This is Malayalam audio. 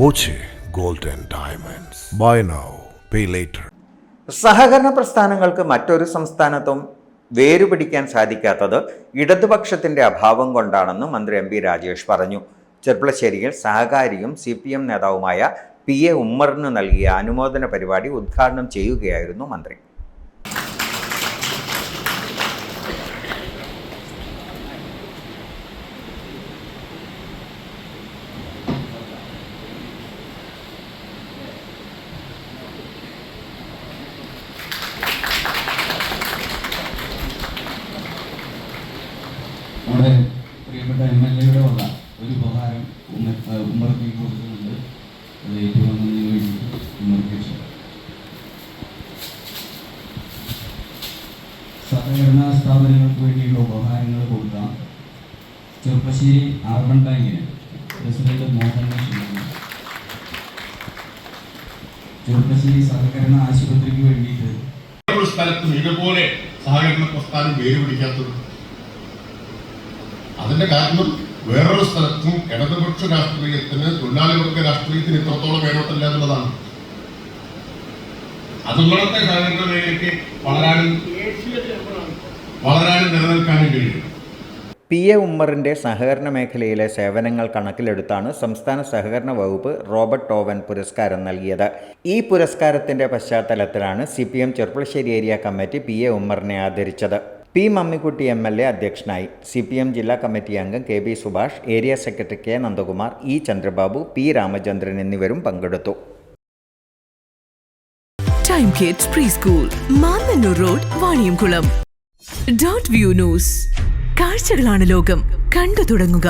Boche gold and diamonds. By now pay later സഹകരണ പ്രസ്ഥാനങ്ങൾക്ക് മറ്റൊരു സംസ്ഥാനത്തും വേരുപിടിക്കാൻ സാധിക്കാത്തത് ഇടതുപക്ഷത്തിന്റെ അഭാവം കൊണ്ടാണെന്ന് മന്ത്രി എം പി രാജേഷ് പറഞ്ഞു. ചെർപ്പളശ്ശേരിയിൽ സഹകാരിയും സി പി എം നേതാവുമായ പി എ ഉമ്മറിന് നൽകിയ അനുമോദന പരിപാടി ഉദ്ഘാടനം ചെയ്യുകയായിരുന്നു മന്ത്രി. നമ്മുടെ പ്രിയപ്പെട്ട എം എൽ എയുടെ വക ഒരു ഉപഹാരം ഉമ്മർക്ക് കൊടുക്കുന്നുണ്ട്. അത് ഏറ്റുവാങ്ങുന്നതിന് വേണ്ടിയിട്ട് ഉമ്മർക്ക്. സഹകരണ സ്ഥാപനങ്ങൾക്ക് വേണ്ടിയുള്ള ഉപഹാരങ്ങൾ കൊടുക്കാം. ചെറുപ്പശ്ശേരി അർബൻ ബാങ്കിന് പ്രസിഡന്റ് മോഹൻ ചെറുപ്പശ്ശേരി സഹകരണ ആശുപത്രിക്ക് വേണ്ടിയിട്ട് സ്ഥലത്തും ഇതുപോലെ സഹകരണ പ്രസ്ഥാനം വേരുപിടിക്കാത്തത് അതിന്റെ കാരണം വേറൊരു സ്ഥലത്തും ഇടതുപക്ഷ രാഷ്ട്രീയത്തിന് തൊഴിലാളി രാഷ്ട്രീയത്തിന് ഇത്രത്തോളം വേണോട്ടില്ല എന്നുള്ളതാണ്. അതുപോലത്തെ മേഖലയ്ക്ക് വളരാനും വളരാനും നിലനിൽക്കാനും കഴിയും. പി. എ. ഉമ്മറിന്റെ സഹകരണ മേഖലയിലെ സേവനങ്ങൾ കണക്കിലെടുത്താണ് സംസ്ഥാന സഹകരണ വകുപ്പ് റോബർട്ട് ടോവൻ പുരസ്കാരം നൽകിയത്. ഈ പുരസ്കാരത്തിന്റെ പശ്ചാത്തലത്തിലാണ് C P M area committee P. A. ഉമ്മറിനെ ആദരിച്ചത്. P Mammikutty M L A അധ്യക്ഷനായി സി പി എം ജില്ലാ കമ്മിറ്റി അംഗം K B Subhash area secretary K Nandakumar E Chandrababu P Ramachandran എന്നിവരും പങ്കെടുത്തു. Time kids pre school Mannanur road Vaniyamkulam dot view news കാഴ്ചകളാണ് ലോകം. കണ്ടു തുടങ്ങുക.